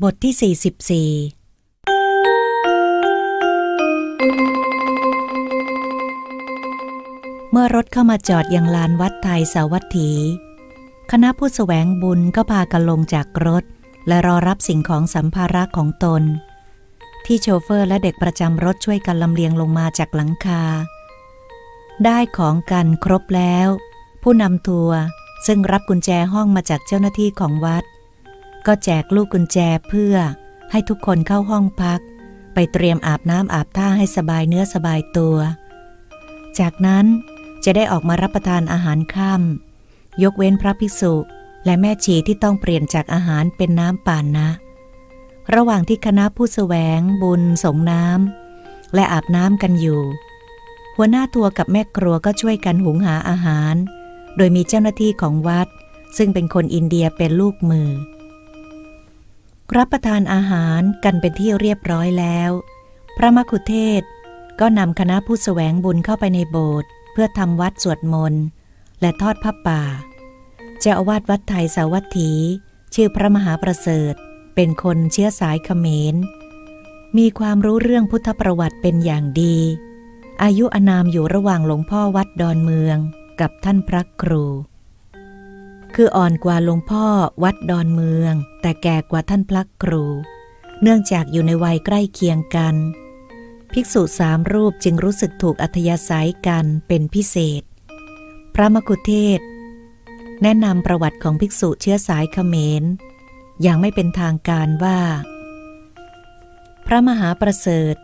บทที่ 44 เมื่อรถเข้ามาจอดยังลานวัดไทยสาวัตถี คณะผู้แสวงบุญก็พากันลงจากรถ และรอรับสิ่งของสัมภาระของตน ที่โชเฟอร์และเด็กประจำรถช่วยกันลำเลียงลงมาจากหลังคา ได้ของกันครบแล้ว ผู้นำทัวร์ซึ่งรับกุญแจห้องมาจากเจ้าหน้าที่ของวัด ก็แจกลูกกุญแจเพื่อให้ทุกคนเข้าห้องพัก ไปเตรียมอาบน้ำอาบท่าให้สบายเนื้อสบายตัว จากนั้นจะได้ออกมารับประทานอาหารค่ำยกเว้นพระภิกษุและแม่ชีที่ต้องเปลี่ยนจากอาหารเป็นน้ำป่านนะ ระหว่างที่คณะผู้แสวงบุญสงน้ำและอาบน้ำกันอยู่ หัวหน้าทัวร์กับแม่ครัวก็ช่วยกันหุงหาอาหาร โดยมีเจ้าหน้าที่ของวัด ซึ่งเป็นคนอินเดียเป็นลูกมือ รับประทานอาหารกันเป็นที่เรียบร้อยแล้ว พระมคุเทศก็นำคณะผู้แสวงบุญเข้าไปในโบสถ์เพื่อทำวัดสวดมนต์และทอดผ้าป่า เจ้าอาวาสวัดไทยสาวัตถี ชื่อพระมหาประเสริฐ เป็นคนเชื้อสายเขมร มีความรู้เรื่องพุทธประวัติเป็นอย่างดี อายุอนามอยู่ระหว่างหลวงพ่อวัดดอนเมืองกับท่านพระครู คืออ่อนกว่าหลวงพ่อวัดดอนเมือง แต่แก่กว่าท่านพระครู เนื่องจากอยู่ในวัยใกล้เคียงกัน ภิกษุสามรูปจึงรู้สึกถูกอัธยาศัยกันเป็นพิเศษ พระมกุเทศ แนะนำประวัติของภิกษุเชื้อสายเขมร อย่างไม่เป็นทางการว่า พระมหาประเสริฐ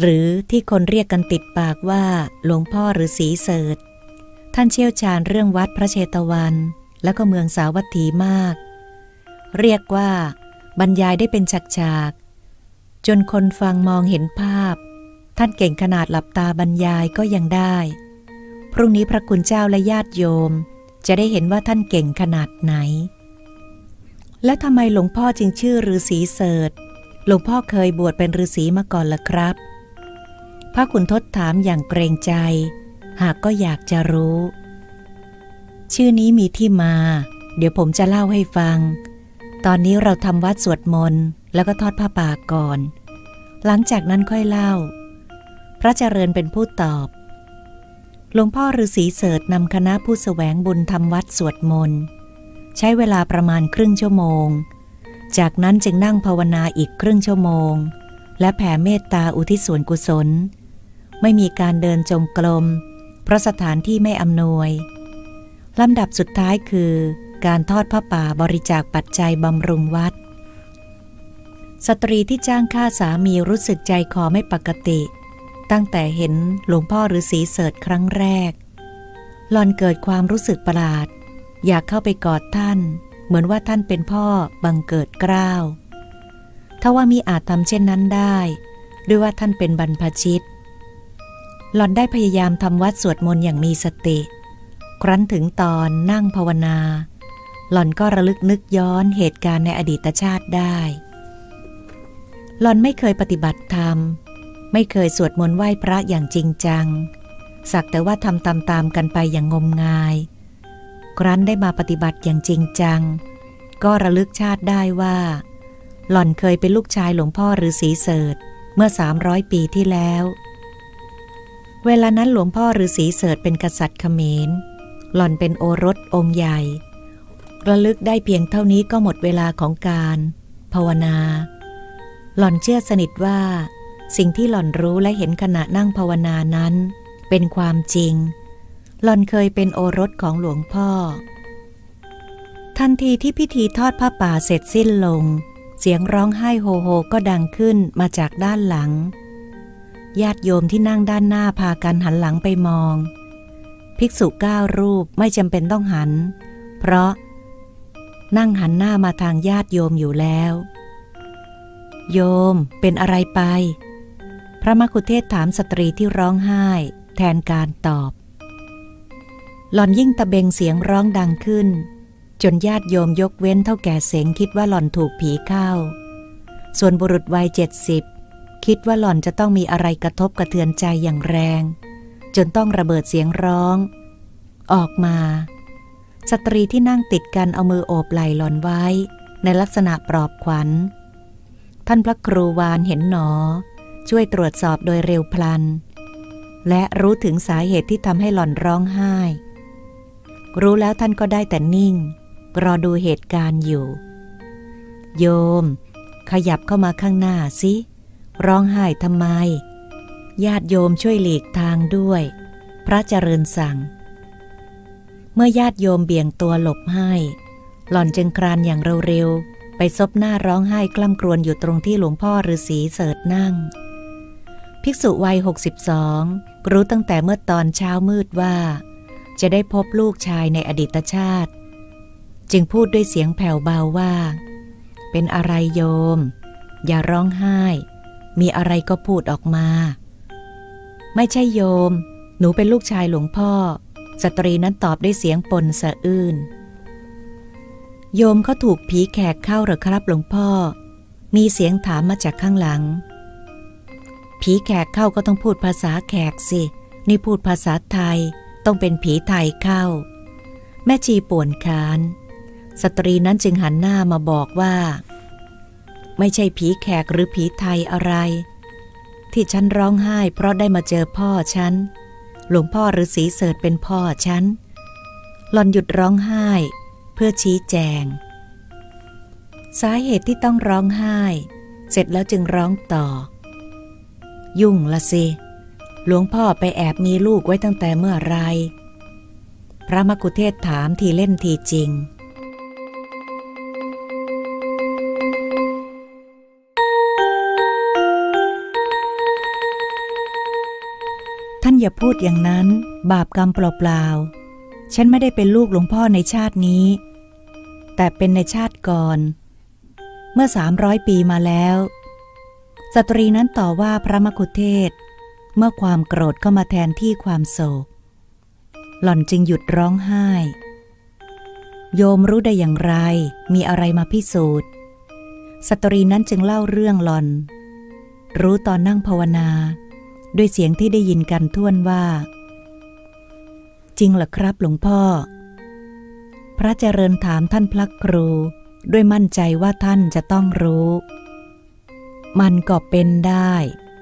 หรือที่คนเรียกกันติดปากว่าหลวงพ่อหรือสีเสดท่านเชี่ยวชาญเรื่องวัดพระเชตวัน และก็เมืองสาวัตถีมาก เรียกว่า บรรยายได้เป็นฉากๆจนคนฟังมองเห็นภาพ ท่านเก่งขนาดหลับตาบรรยายก็ยังได้ พรุ่งนี้พระคุณเจ้าและญาติโยม จะได้เห็นว่าท่านเก่งขนาดไหน และทำไมหลวงพ่อจึงชื่อฤาษีเสดหลวงพ่อเคยบวชเป็นฤาษีมาก่อนละครับ พระคุณทศถามอย่างเกรงใจ หากก็อยากจะรู้ ชื่อนี้มีที่มา เดี๋ยวผมจะเล่าให้ฟัง ตอนนี้เราทำวัดสวดมนต์แล้วก็ทอดผ้าป่าก่อน หลังจากนั้นค่อยเล่า พระเจริญเป็นผู้ตอบ หลวงพ่อฤาษีเสดนำคณะผู้แสวงบุญทำวัดสวดมนต์ใช้เวลาประมาณครึ่งชั่วโมง จากนั้นจึงนั่งภาวนาอีกครึ่งชั่วโมง และแผ่เมตตาอุทิศส่วนกุศล ไม่มีการเดินจงกรมเพราะสถานที่ไม่อำนวย ลำดับสุดท้ายคือ การทอดผ้าป่าบริจาคปัจจัยบำรุงวัด สตรีที่จ้างฆ่าสามีรู้สึกใจคอไม่ปกติ ตั้งแต่เห็นหลวงพ่อฤาษีเสดครั้งแรก หลอนเกิดความรู้สึกประหลาด อยากเข้าไปกอดท่าน เหมือนว่าท่านเป็นพ่อบังเกิดเกล้าวถ้าว่ามีอาจทำเช่นนั้นได้ ด้วยว่าท่านเป็นบรรพชิต หลอนได้พยายามทำวัดสวดมนต์อย่างมีสติ ครั้นถึงตอนนั่งภาวนา หล่อนก็ระลึกนึกย้อนเหตุการณ์ในอดีตชาติได้ หล่อนไม่เคยปฏิบัติธรรม ไม่เคยสวดมนต์ไหว้พระอย่างจริงจัง สักแต่ว่าทำตามๆกันไปอย่างงมงาย ครั้นได้มาปฏิบัติอย่างจริงจัง ก็ระลึกชาติได้ว่า หล่อนเคยเป็นลูกชายหลวงพ่อฤาษีเสดเมื่อ 300 ปีที่แล้ว เวลานั้นหลวงพ่อฤาษีเสดเป็นกษัตริย์เขมร หล่อนเป็นโอรสองค์ใหญ่ ระลึกได้เพียงเท่านี้ก็หมดเวลาของการ ภาวนา หล่อนเชื่อสนิทว่า สิ่งที่หล่อนรู้และเห็นขณะนั่งภาวนานั้น เป็นความจริง หล่อนเคยเป็นโอรสของหลวงพ่อ ทันทีที่พิธีทอดผ้าป่าเสร็จสิ้นลง เสียงร้องไห้โฮโฮก็ดังขึ้นมาจากด้านหลังญาติโยมที่นั่งด้านหน้าพากันหันหลังไปมอง ภิกษุเก้ารูปไม่จำเป็นต้องหัน เพราะ นั่งหันหน้ามาทางญาติโยมอยู่แล้ว โยมเป็นอะไรไป พระมคุเทศถามสตรีที่ร้องไห้ แทนการตอบ หล่อนยิ่งตะเบงเสียงร้องดังขึ้น จนญาติโยมยกเว้นเท่าแก่เสงคิดว่าหล่อนถูกผีเข้า ส่วนบุรุษวัยเจ็ดสิบคิดว่าหล่อนจะต้องมีอะไรกระทบกระเทือนใจอย่างแรง จนต้องระเบิดเสียงร้อง ออกมา สตรีที่นั่งติดกันเอามือโอบไหล่หลอนไว้ ในลักษณะปลอบขวัญ ท่านพระครูวานเห็นหนอ ช่วยตรวจสอบโดยเร็วพลัน และรู้ถึงสาเหตุที่ทำให้หล่อนร้องไห้ รู้แล้วท่านก็ได้แต่นิ่ง รอดูเหตุการณ์อยู่ โยม ขยับเข้ามาข้างหน้าสิร้องไห้ทำไม ญาติโยมช่วยหลีกทางด้วย พระเจริญสั่ง เมื่อญาติโยมเบี่ยงตัวหลบให้ หล่อนจึงครานอย่างเร็วๆ ไปซบหน้าร้องไห้กล้ำกรวนอยู่ตรงที่หลวงพ่อฤาษีเสดนั่ง ภิกษุวัย 62 รู้ตั้งแต่เมื่อตอนเช้ามืดว่า จะได้พบลูกชายในอดีตชาติ จึงพูดด้วยเสียงแผ่วเบาว่า เป็นอะไรโยม อย่าร้องไห้ มีอะไรก็พูดออกมา ไม่ใช่โยม หนูเป็นลูกชายหลวงพ่อ สตรีนั้นตอบด้วยเสียงปนสะอื้น โยมเขาถูกผีแขกเข้าหรือครับหลวงพ่อ มีเสียงถามมาจากข้างหลัง ผีแขกเข้าก็ต้องพูดภาษาแขกสิ นี่พูดภาษาไทย ต้องเป็นผีไทยเข้า แม่ชีป่วนคาน สตรีนั้นจึงหันหน้ามาบอกว่า ไม่ใช่ผีแขกหรือผีไทยอะไร ที่ฉันร้องไห้ เพราะได้มาเจอพ่อฉัน หลวงพ่อฤาษีเสดเป็นพ่อฉัน หลอนหยุดร้องไห้ เพื่อชี้แจง สาเหตุที่ต้องร้องไห้ เสร็จแล้วจึงร้องต่อ ยุ่งละสิ หลวงพ่อไปแอบมีลูกไว้ตั้งแต่เมื่อไร พระมกุเทศถามทีเล่นทีจริง อย่าพูดอย่างนั้น บาปกรรมเปล่าๆ ฉันไม่ได้เป็นลูกหลวงพ่อในชาตินี้ แต่เป็นในชาติก่อน เมื่อสามร้อยปีมาแล้ว สตรีนั้นต่อว่าพระมกุเทศ เมื่อความโกรธเข้ามาแทนที่ความโศก หล่อนจึงหยุดร้องไห้ โยมรู้ได้อย่างไร มีอะไรมาพิสูจน์ สตรีนั้นจึงเล่าเรื่องหล่อน รู้ตอนนั่งภาวนา ด้วยเสียงที่ได้ยินกันท่วนว่า จริงหรอครับหลวงพ่อ พระเจริญถามท่านพระครู ด้วยมั่นใจว่าท่านจะต้องรู้ มันก็เป็นได้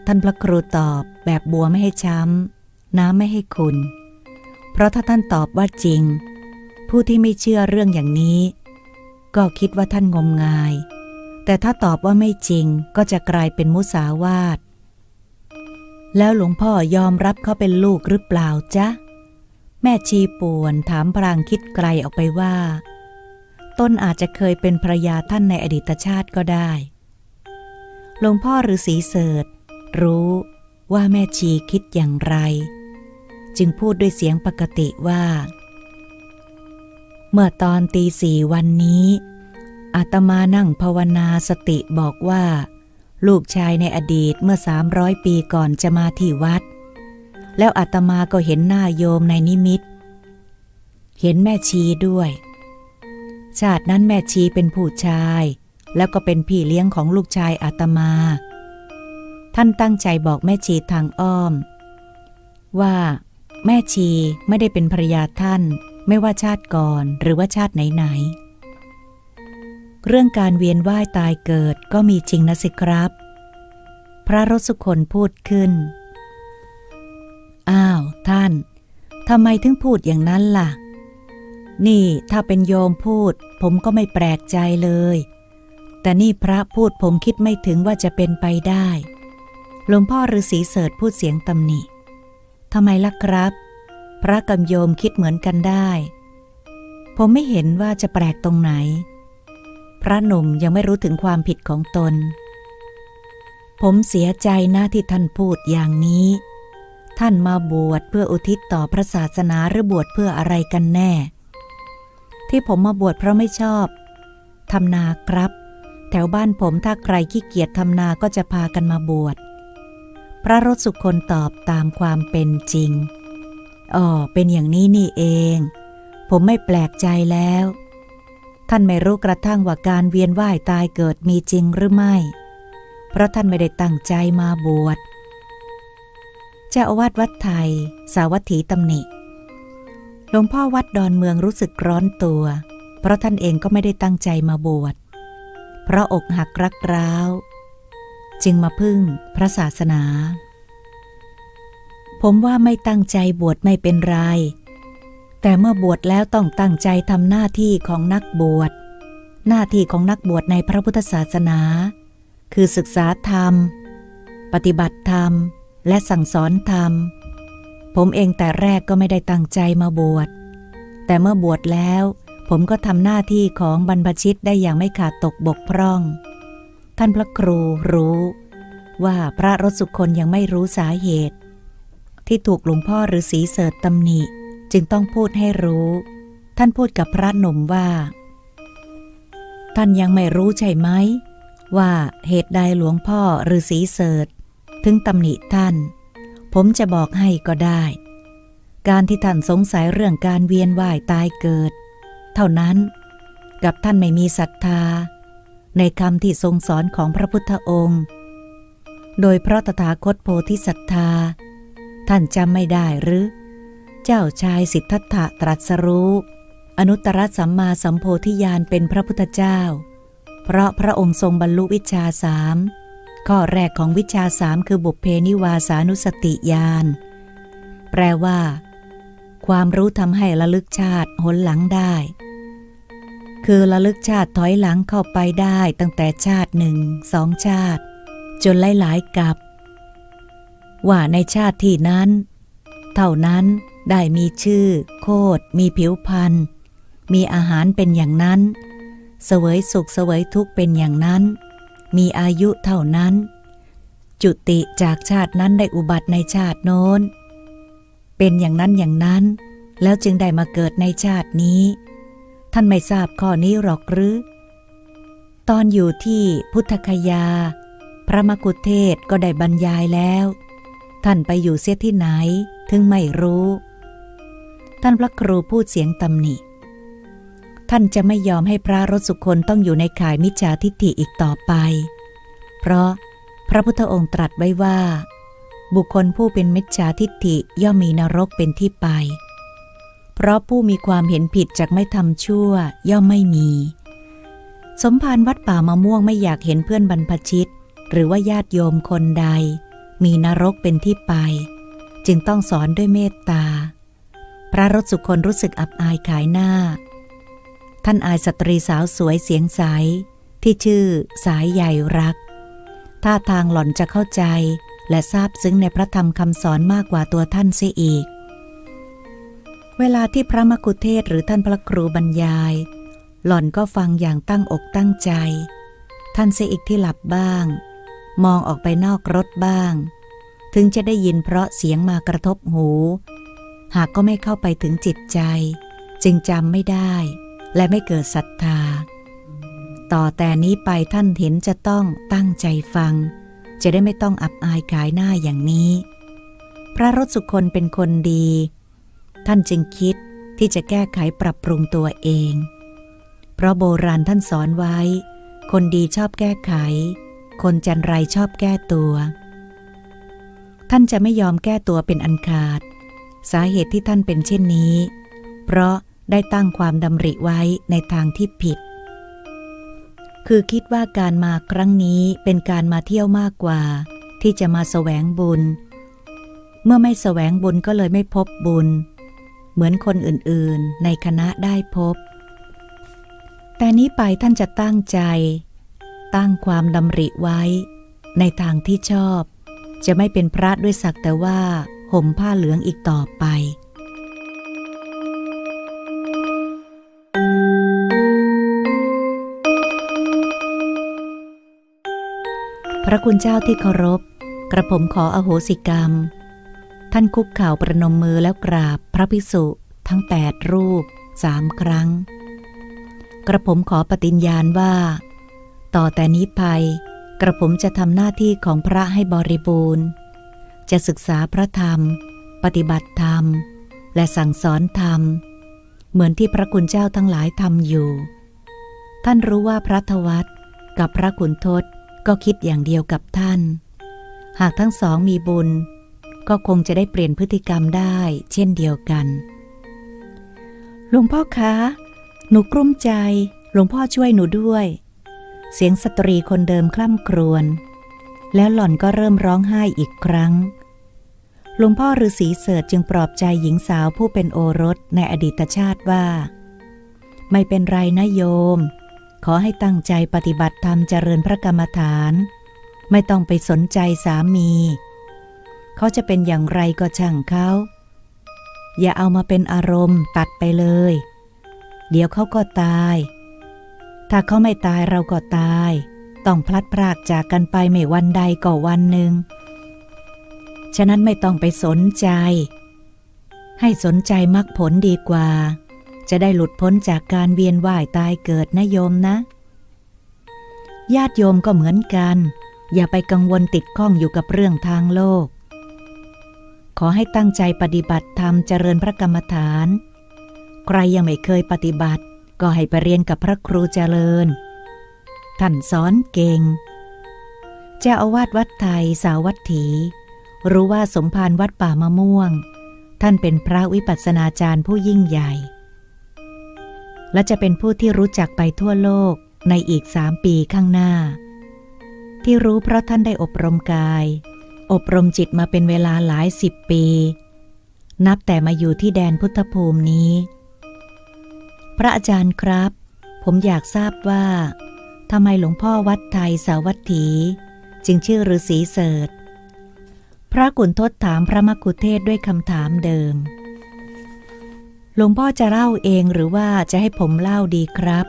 ท่านพระครูตอบแบบบัวไม่ให้ช้ำ น้ำไม่ให้คุณ เพราะถ้าท่านตอบว่าจริง ผู้ที่ไม่เชื่อเรื่องอย่างนี้ ก็คิดว่าท่านงมงาย แต่ถ้าตอบว่าไม่จริงก็จะกลายเป็นมุสาวาท แล้วหลวงพ่อยอมรับเขาเป็นลูกหรือเปล่าจ๊ะ แม่ชีป่วนถามพรางคิดไกลออกไปว่า ต้นอาจจะเคยเป็นภรยาท่านในอดีตชาติก็ได้ หลวงพ่อฤาษีเสดรู้ว่าแม่ชีคิดอย่างไร จึงพูดด้วยเสียงปกติว่า เมื่อตอนตีสี่วันนี้อาตมานั่งภาวนาสติบอกว่า ลูกชายในอดีตเมื่อสามร้อยปีก่อนจะมาที่วัด แล้วอาตมาก็เห็นหน้าโยมในนิมิต เห็นแม่ชีด้วย ชาตินั้นแม่ชีเป็นผู้ชาย แล้วก็เป็นพี่เลี้ยงของลูกชายอาตมา ท่านตั้งใจบอกแม่ชีทางอ้อม ว่าแม่ชีไม่ได้เป็นภรรยาท่าน ไม่ว่าชาติก่อนหรือว่าชาติไหนๆ เรื่องการเวียนว่ายตายเกิดก็มีจริงนะสิครับ พระรสุคนพูดขึ้น อ้าว ท่านทำไมถึงพูดอย่างนั้นล่ะ นี่ถ้าเป็นโยมพูด ผมก็ไม่แปลกใจเลย แต่นี่พระพูดผมคิดไม่ถึงว่าจะเป็นไปได้หลวงพ่อฤาษีเสดพูดเสียงตำหนิทำไมล่ะครับ พระกับโยมคิดเหมือนกันได้ ผมไม่เห็นว่าจะแปลกตรงไหน พระหนุ่มยังไม่รู้ถึงความผิดของตน ผมเสียใจนะที่ท่านพูดอย่างนี้ ท่านมาบวชเพื่ออุทิศต่อพระศาสนาหรือบวชเพื่ออะไรกันแน่ ที่ผมมาบวชเพราะไม่ชอบทำนาครับ แถวบ้านผมถ้าใครขี้เกียจทำนาก็จะพากันมาบวช พระรสสุคนตอบตามความเป็นจริงอ๋อเป็นอย่างนี้นี่เอง ผมไม่แปลกใจแล้ว ท่านไม่รู้กระทั่งว่าการเวียนว่ายตายเกิดมีจริงหรือไม่ เพราะท่านไม่ได้ตั้งใจมาบวช เจ้าอาวาสวัดไทย สาวัตถีตำหนิ หลวงพ่อวัดดอนเมืองรู้สึกร้อนตัว เพราะท่านเองก็ไม่ได้ตั้งใจมาบวช เพราะอกหักรักร้าว จึงมาพึ่งพระศาสนา ผมว่าไม่ตั้งใจบวชไม่เป็นไร แต่เมื่อบวชแล้วต้องตั้งใจทำหน้าที่ของนักบวช หน้าที่ของนักบวชในพระพุทธศาสนา คือศึกษาธรรม ปฏิบัติธรรม และสั่งสอนธรรม ผมเองแต่แรกก็ไม่ได้ตั้งใจมาบวช แต่เมื่อบวชแล้ว ผมก็ทำหน้าที่ของบรรพชิตได้อย่างไม่ขาดตกบกพร่อง ท่านพระครูรู้ว่าพระรสุคนยังไม่รู้สาเหตุ ที่ถูกหลวงพ่อฤาษีเสดตำหนิ จึงต้องพูดให้รู้ ท่านพูดกับพระหนุ่มว่า ท่านยังไม่รู้ใช่ไหม ว่าเหตุใดหลวงพ่อฤาษีเสดถึงตำหนิท่าน ผมจะบอกให้ก็ได้ การที่ท่านสงสัยเรื่องการเวียนว่ายตายเกิด เท่านั้น กับท่านไม่มีศรัทธา ในคำที่ทรงสอนของพระพุทธองค์ โดยเพราะตถาคตโพธิศรัทธา ท่านจำไม่ได้หรือ เจ้าชายสิทธัตถะตรัสรู้ อนุตตรสัมมาสัมโพธิญาณเป็นพระพุทธเจ้า เพราะพระองค์ทรงบรรลุวิชาสามข้อแรกของวิชาสามคือบุพเพนิวาสานุสติญาณแปลว่า ความรู้ทำให้ระลึกชาติหนหลังได้ คือระลึกชาติถอยหลังเข้าไปได้ตั้งแต่ชาติหนึ่งสองชาติ จนหลายๆกับ ว่าในชาติที่นั้น เท่านั้น ได้มีชื่อ โคดมีผิวพันธ์มีอาหารเป็นอย่างนั้น เสวยสุขเสวยทุกข์เป็นอย่างนั้น มีอายุเท่านั้น จุติจากชาตินั้นได้อุบัติในชาติโน้น เป็นอย่างนั้นอย่างนั้น แล้วจึงได้มาเกิดในชาตินี้ ท่านไม่ทราบข้อนี้หรอกหรือ ตอนอยู่ที่พุทธคยา พระมกุเทศก็ได้บรรยายแล้ว ท่านไปอยู่เสียที่ไหน ถึงไม่รู้ ท่านพระครูพูดเสียงตำหนิ ท่านจะไม่ยอมให้พระรสุคนต้องอยู่ในข่ายมิจฉาทิฏฐิอีกต่อไป เพราะพระพุทธองค์ตรัสไว้ว่า บุคคลผู้เป็นมิจฉาทิฏฐิย่อมมีนรกเป็นที่ไป เพราะผู้มีความเห็นผิดจากไม่ทำชั่วย่อมไม่มี สมภารวัดป่ามะม่วงไม่อยากเห็นเพื่อนบรรพชิต หรือว่าญาติโยมคนใด มีนรกเป็นที่ไป จึงต้องสอนด้วยเมตตา พระรสสุคนรู้สึกอับอายขายหน้า ท่านอายสตรีสาวสวยเสียงใสที่ชื่อสายใหญ่รัก ท่าทางหล่อนจะเข้าใจและทราบซึ้งในพระธรรมคำสอนมากกว่าตัวท่านเสียอีก เวลาที่พระมกุเทศหรือท่านพระครูบรรยาย หล่อนก็ฟังอย่างตั้งอกตั้งใจ ท่านเสียอีกที่หลับบ้าง มองออกไปนอกรถบ้าง ถึงจะได้ยินเพราะเสียงมากระทบหู หากก็ไม่เข้าไปถึงจิตใจ จึงจำไม่ได้ และไม่เกิดศรัทธา ต่อแต่นี้ไปท่านเห็นจะต้องตั้งใจฟัง จะได้ไม่ต้องอับอายขายหน้าอย่างนี้ พระรสสุคนเป็นคนดี ท่านจึงคิดที่จะแก้ไขปรับปรุงตัวเอง เพราะโบราณท่านสอนไว้ คนดีชอบแก้ไข คนจันไรชอบแก้ตัว ท่านจะไม่ยอมแก้ตัวเป็นอันขาด สาเหตุที่ท่านเป็นเช่นนี้ เพราะได้ตั้งความดำริไว้ในทางที่ผิด คือคิดว่าการมาครั้งนี้เป็นการมาเที่ยวมากกว่า ที่จะมาแสวงบุญ เมื่อไม่แสวงบุญก็เลยไม่พบบุญ เหมือนคนอื่นๆ ในคณะได้พบ แต่นี้ไปท่านจะตั้งใจ ตั้งความดำริไว้ ในทางที่ชอบ จะไม่เป็นพระด้วยสักแต่ว่า ห่มผ้าเหลืองอีกต่อไป พระคุณเจ้าที่เคารพ กระผมขออโหสิกรรม ท่านคุกเข่าประนมมือแล้วกราบพระภิกษุทั้งแปดรูปสามครั้ง กระผมขอปฏิญญาณว่า ต่อแต่นี้ไป กระผมจะทำหน้าที่ของพระให้บริบูรณ์ จะศึกษาพระธรรม ปฏิบัติธรรม และสั่งสอนธรรม เหมือนที่พระคุณเจ้าทั้งหลายทำอยู่ ท่านรู้ว่าพระทวัตกับพระขุนทศก็คิดอย่างเดียวกับท่าน หากทั้งสองมีบุญ ก็คงจะได้เปลี่ยนพฤติกรรมได้เช่นเดียวกันหลวงพ่อคะ หนูกลุ้มใจหลวงพ่อช่วยหนูด้วย เสียงสตรีคนเดิมคล่ำครวญ แล้วหล่อนก็เริ่มร้องไห้อีกครั้ง หลวงพ่อฤาษีเสิร์ชจึงปลอบใจหญิงสาวผู้เป็นโอรสในอดีตชาติว่า ไม่เป็นไรนะโยม ขอให้ตั้งใจปฏิบัติธรรมเจริญพระกรรมฐาน ไม่ต้องไปสนใจสามี เขาจะเป็นอย่างไรก็ช่างเขา อย่าเอามาเป็นอารมณ์ตัดไปเลย เดี๋ยวเขาก็ตาย ถ้าเขาไม่ตายเราก็ตาย ต้องพลัดพรากจากกันไปไม่วันใดก็วันหนึ่ง ฉะนั้นไม่ต้องไปสนใจ ให้สนใจมรรคผลดีกว่า จะได้หลุดพ้นจากการเวียนว่ายตายเกิดนะโยมนะ ญาติโยมก็เหมือนกัน อย่าไปกังวลติดข้องอยู่กับเรื่องทางโลก ขอให้ตั้งใจปฏิบัติธรรมเจริญพระกรรมฐาน ใครยังไม่เคยปฏิบัติ ก็ให้ไปเรียนกับพระครูเจริญ ท่านสอนเก่ง เจ้าอาวาสวัดไทยสาวัตถี รู้ว่าสมภารวัดป่ามะม่วง ท่านเป็นพระวิปัสสนาจารย์ผู้ยิ่งใหญ่ และจะเป็นผู้ที่รู้จักไปทั่วโลกในอีกสามปีข้างหน้า ที่รู้เพราะท่านได้อบรมกาย อบรมจิตมาเป็นเวลาหลายสิบปี นับแต่มาอยู่ที่แดนพุทธภูมินี้ พระอาจารย์ครับ ผมอยากทราบว่า ทำไมหลวงพ่อวัดไทยสาวัตถี จึงชื่อฤาษีเสดพระกุณทศถามพระมกุเทศด้วยคำถามเดิม หลวงพ่อจะเล่าเองหรือว่าจะให้ผมเล่าดีครับ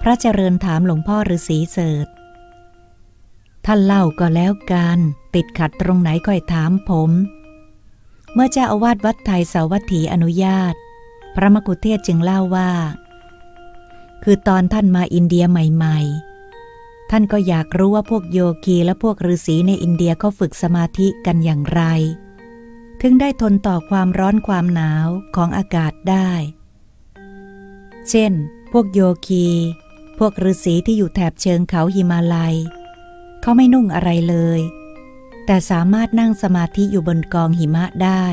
พระเจริญถามหลวงพ่อฤาษีเสดท่านเล่าก็แล้วกัน ติดขัดตรงไหนก็ให้ถามผม เมื่อเจ้าอาวาสวัดไทยสาวัตถีอนุญาต พระมกุเทศจึงเล่าว่า คือตอนท่านมาอินเดียใหม่ ๆ ท่านก็อยากรู้ว่าพวกโยคีและพวกฤาษีในอินเดียเขาฝึกสมาธิกันอย่างไร ถึงได้ทนต่อความร้อนความหนาวของอากาศได้ เช่น พวกโยคี พวกฤาษีที่อยู่แถบเชิงเขาหิมาลัย เขาไม่นุ่งอะไรเลย แต่สามารถนั่งสมาธิอยู่บนกองหิมะได้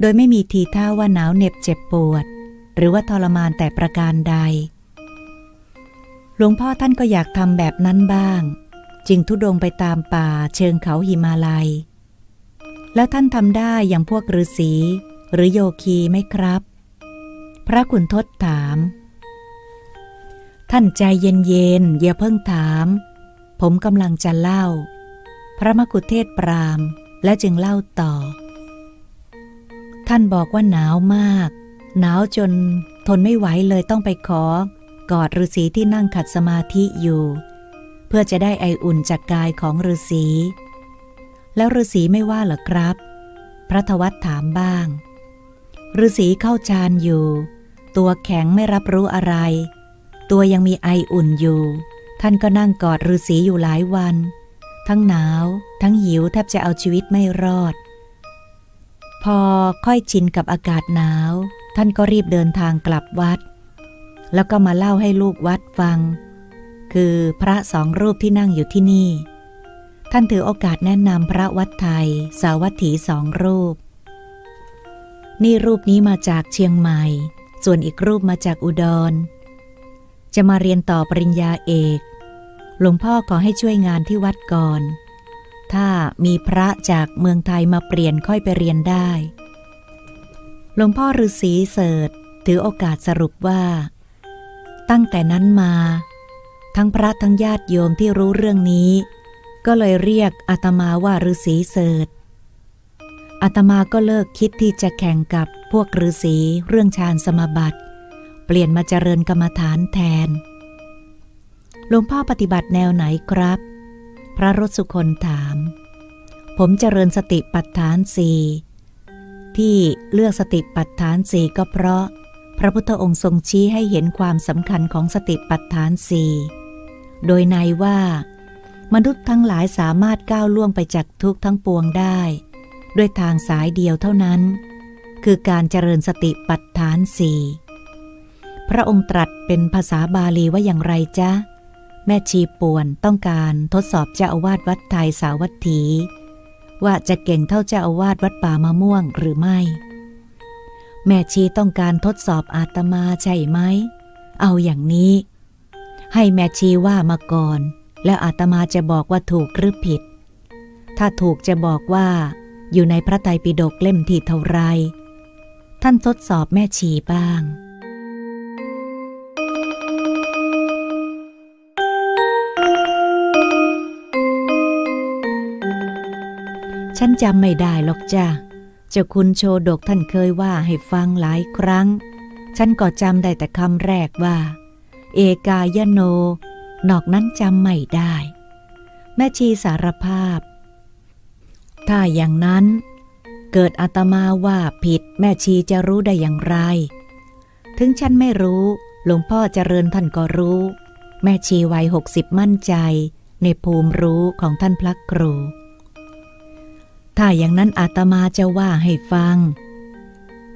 โดยไม่มีทีท่าว่าหนาวเหน็บเจ็บปวดหรือว่าทรมานแต่ประการใด หลวงพ่อท่านก็อยากทำแบบนั้นบ้าง จึงทุดงไปตามป่าเชิงเขาหิมาลัย แล้วท่านทำได้อย่างพวกฤาษีหรือโยคีไหมครับ พระขุนทศถาม ท่านใจเย็นๆอย่าเพิ่งถาม ผมกำลังจะเล่า พระมกุเทศปรามและจึงเล่าต่อ ท่านบอกว่าหนาวมาก หนาวจนทนไม่ไหวเลยต้องไปขอ กอดฤาษีที่นั่งขัดสมาธิอยู่ เพื่อจะได้ไออุ่นจากกายของฤาษีแล้วฤาษีไม่ว่าหรอครับ พระทวัตถามบ้างฤาษีเข้าฌานอยู่ ตัวแข็งไม่รับรู้อะไร ตัวยังมีไออุ่นอยู่ ท่านก็นั่งกอดฤาษีอยู่หลายวัน ทั้งหนาว ทั้งหิวแทบจะเอาชีวิตไม่รอด พอค่อยชินกับอากาศหนาว ท่านก็รีบเดินทางกลับวัด แล้วก็มาเล่าให้ลูกวัดฟัง คือพระสองรูปที่นั่งอยู่ที่นี่ ท่านถือโอกาสแนะนำพระวัดไทย สาวัตถีสองรูป นี่รูปนี้มาจากเชียงใหม่ ส่วนอีกรูปมาจากอุดร จะมาเรียนต่อปริญญาเอกหลวงพ่อขอให้ช่วยงานที่วัดก่อน ถ้ามีพระจากเมืองไทยมาเปลี่ยนค่อยไปเรียนได้ หลวงพ่อฤาษีเสิร์ชถือโอกาสสรุปว่า ตั้งแต่นั้นมา ทั้งพระทั้งญาติโยมที่รู้เรื่องนี้ ก็เลยเรียกอาตมาว่าฤาษีเสิร์ชอาตมาก็เลิกคิดที่จะแข่งกับพวกฤาษีเรื่องฌานสมาบัติ เปลี่ยนมาเจริญกรรมฐานแทนหลวงพ่อปฏิบัติแนวไหนครับ พระรสสุคนถาม ผมเจริญสติปัฏฐานสี่ที่เลือกสติปัฏฐานสี่ก็เพราะ ระพุทธองค์ทรงชี้ให้เห็นความสำคัญของสติปัฏฐานสี่โดยในว่า มนุษย์ทั้งหลายสามารถก้าวล่วงไปจากทุกทั้งปวงได้ ด้วยทางสายเดียวเท่านั้น คือการเจริญสติปัฏฐานสี่พระองค์ตรัสเป็นภาษาบาลีว่าอย่างไรจ๊ะ แม่ชีป่วนต้องการทดสอบเจ้าอาวาสวัดไทยสาวัตถี ว่าจะเก่งเท่าเจ้าอาวาสวัดป่ามะม่วงหรือไม่ แม่ชีต้องการทดสอบอาตมาใช่ไหม เอาอย่างนี้ ให้แม่ชีว่ามาก่อน แล้วอาตมาจะบอกว่าถูกหรือผิด ถ้าถูกจะบอกว่า อยู่ในพระไตรปิฎกเล่มที่เท่าไร ท่านทดสอบแม่ชีบ้างฉันจำไม่ได้หรอกจ้ะ เจ้าคุณโชดกท่านเคยว่าให้ฟังหลายครั้ง ฉันก็จำได้แต่คำแรกว่า เอกายโน นอกนั้นจำไม่ได้ แม่ชีสารภาพ ถ้าอย่างนั้น เกิดอาตมาว่าผิดแม่ชีจะรู้ได้อย่างไร ถึงฉันไม่รู้หลวงพ่อเจริญท่านก็รู้ แม่ชีวัยหกสิบมั่นใจ ในภูมิรู้ของท่านพระครู ถ้าอย่างนั้นอาตมาจะว่าให้ฟัง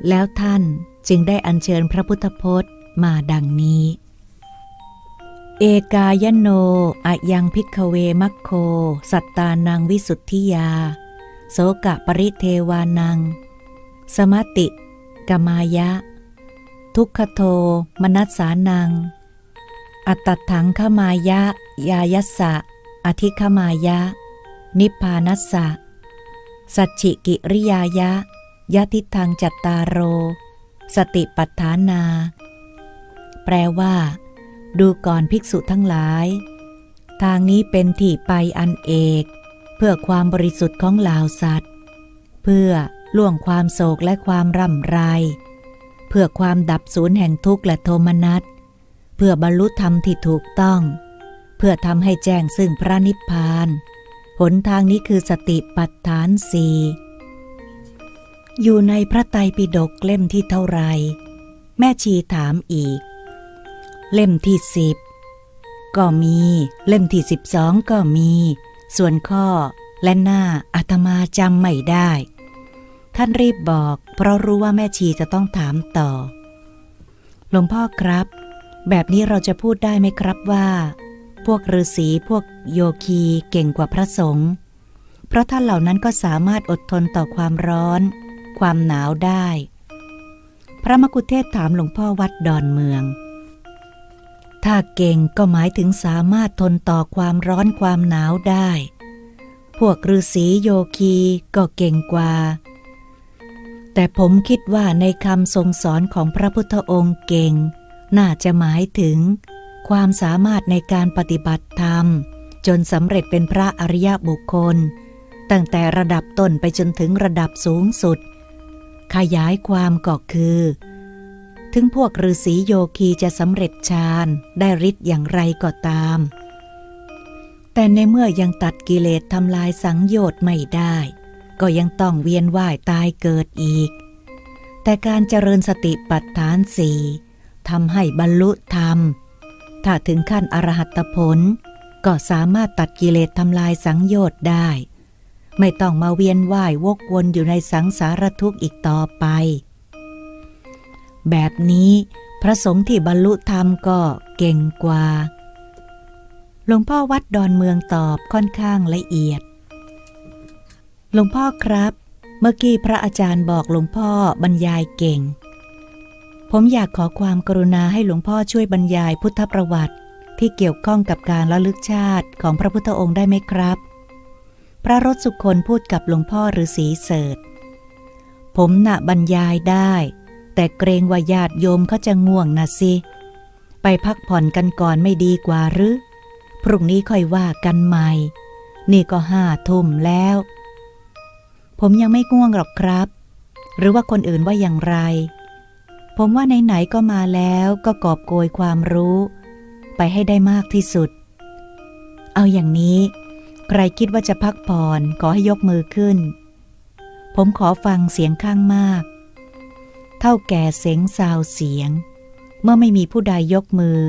แล้วท่านจึงได้อัญเชิญพระพุทธพจน์มาดังนี้ เอกายโนอะยังพิกเวมัคโค สัตตานังวิสุทธิยา โสกะปริเทวานัง สมติกมายะ ทุกขโท มนัสสานัง อัตตถังขมายะ ยายัสสะอธิขมายะ นิพพานัสสะ สัจฉิกิริยายะยะทิทังจัตตารโร สติปัฏฐานา แปลว่า ดูก่อนภิกษุทั้งหลาย ทางนี้เป็นที่ไปอันเอก เพื่อความบริสุทธิ์ของเหล่าสัตว์ เพื่อล่วงความโศกและความร่ำไร เพื่อความดับสูญแห่งทุกข์และโทมนัส เพื่อบรรลุธรรมที่ถูกต้อง เพื่อทำให้แจ้งซึ่งพระนิพพาน หนทางนี้คือสติปัฏฐานสี่อยู่ในพระไตรปิฎกเล่มที่เท่าไร แม่ชีถามอีก เล่มที่สิบก็มี เล่มที่สิบสองก็มี ส่วนข้อและหน้าอาตมาจำไม่ได้ ท่านรีบบอก เพราะรู้ว่าแม่ชีจะต้องถามต่อ หลวงพ่อครับ แบบนี้เราจะพูดได้ไหมครับว่า พวกฤาษีพวกโยคีเก่งกว่าพระสงฆ์เพราะท่านเหล่านั้นก็สามารถอดทนต่อความร้อน ความหนาวได้ พระมกุเทศถามหลวงพ่อวัดดอนเมือง ถ้าเก่งก็หมายถึงสามารถทนต่อความร้อนความหนาวได้ พวกฤาษีโยคีก็เก่งกว่า แต่ผมคิดว่าในคำทรงสอนของพระพุทธองค์เก่ง น่าจะหมายถึง ความสามารถในการปฏิบัติธรรม จนสำเร็จเป็นพระอริยบุคคล ตั้งแต่ระดับต้นไปจนถึงระดับสูงสุด ขยายความก็คือ ถึงพวกฤาษีโยคีจะสำเร็จฌานได้ฤทธิ์อย่างไรก็ตาม แต่ในเมื่อยังตัดกิเลสทำลายสังโยชน์ไม่ได้ ก็ยังต้องเวียนว่ายตายเกิดอีก แต่การเจริญสติปัฏฐานสี่ทำให้บรรลุธรรม ถ้าถึงขั้นอรหัตผล ก็สามารถตัดกิเลสทำลายสังโยชน์ได้ ไม่ต้องมาเวียนว่าย วกวนอยู่ในสังสารทุกข์อีกต่อไป แบบนี้พระสงฆ์ที่บรรลุธรรมก็เก่งกว่า หลวงพ่อวัดดอนเมืองตอบค่อนข้างละเอียด หลวงพ่อครับ เมื่อกี้พระอาจารย์บอกหลวงพ่อบรรยายเก่ง ผมอยากขอความกรุณาให้หลวงพ่อช่วยบรรยายพุทธประวัติ ที่เกี่ยวข้องกับการระลึกชาติของพระพุทธองค์ได้ไหมครับ พระรถสุคนพูดกับหลวงพ่อฤาษีเสดผมน่ะบรรยายได้ แต่เกรงว่าญาติโยมเขาจะง่วงนะสิ ไปพักผ่อนกันก่อนไม่ดีกว่าหรือ พรุ่งนี้ค่อยว่ากันใหม่ นี่ก็ห้าทุ่มแล้ว ผมยังไม่ง่วงหรอกครับ หรือว่าคนอื่นว่าอย่างไร ผมว่าไหนๆก็มาแล้วก็กอบโกยความรู้ ไปให้ได้มากที่สุด เอาอย่างนี้ ใครคิดว่าจะพักผ่อนขอให้ยกมือขึ้น ผมขอฟังเสียงข้างมาก เท่าแก่เสียงซาวเสียง เมื่อไม่มีผู้ใดยกมือ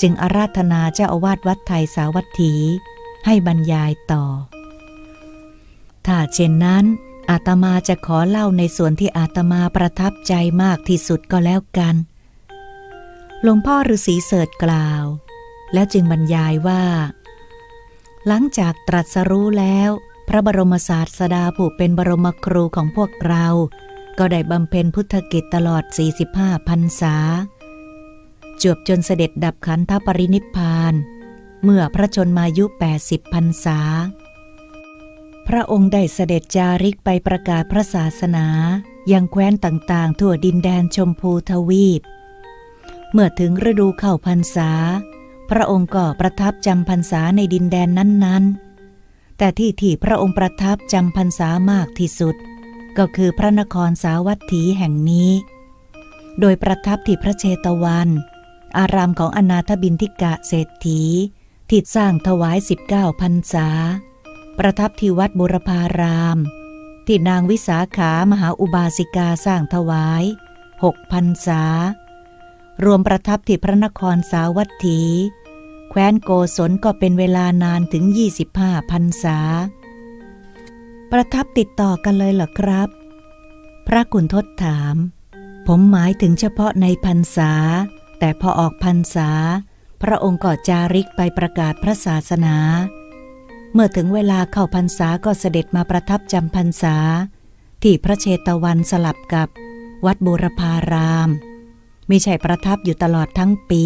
จึงอาราธนาเจ้าอาวาสวัดไทยสาวัตถี ให้บรรยายต่อ ถ้าเช่นนั้น อาตมาจะขอเล่าในส่วนที่อาตมาประทับใจมากที่สุดก็แล้วกัน หลวงพ่อฤาษีเสดกล่าว แล้วจึงบรรยายว่า หลังจากตรัสรู้แล้ว พระบรมศาสดาผู้เป็นบรมครูของพวกเรา ก็ได้บำเพ็ญพุทธกิจตลอด 45พรรษา จวบจนเสด็จดับขันธปรินิพพาน เมื่อพระชนมายุ 80พรรษา พระองค์ได้เสด็จจาริกไปประกาศพระศาสนา ยังแคว้นต่างๆ ทั่วดินแดนชมพูทวีป เมื่อถึงฤดูเข้าพรรษา พระองค์ก็ประทับจำพรรษาในดินแดนนั้นๆ แต่ที่ที่พระองค์ประทับจำพรรษามากที่สุด ก็คือพระนครสาวัตถีแห่งนี้ โดยประทับที่พระเชตวัน อารามของอนาถบินทิกะเศรษฐีที่สร้างถวาย 19พรรษา ประทับที่วัดบุรพาราม ที่นางวิสาขามหาอุบาสิกาสร้างถวายหกพรรษารวมประทับที่พระนครสาวัตถี แคว้นโกศลก็เป็นเวลานานถึง 25พรรษา ประทับติดต่อกันเลยเหรอครับ พระกุณทศถาม ผมหมายถึงเฉพาะในพรรษา แต่พอออกพรรษา พระองค์ก็จาริกไปประกาศพระศาสนา เมื่อถึงเวลาเข้าพรรษาก็เสด็จมาประทับจำพรรษา ที่พระเชตวันสลับกับวัดบูรพารามม่ใช่ประทับอยู่ตลอดทั้งปี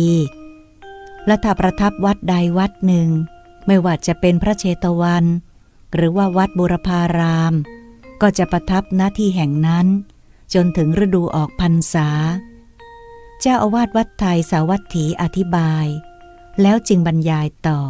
และถ้าประทับวัดใดวัดหนึ่ง ไม่ว่าจะเป็นพระเชตวัน หรือว่าวัดบูรพาราม ก็จะประทับหน้าที่แห่งนั้น จนถึงฤดูออกพรรษา เจ้าอาวาสวัดไทยสาวัตถีอธิบาย แล้วจึงบรรยายต่อ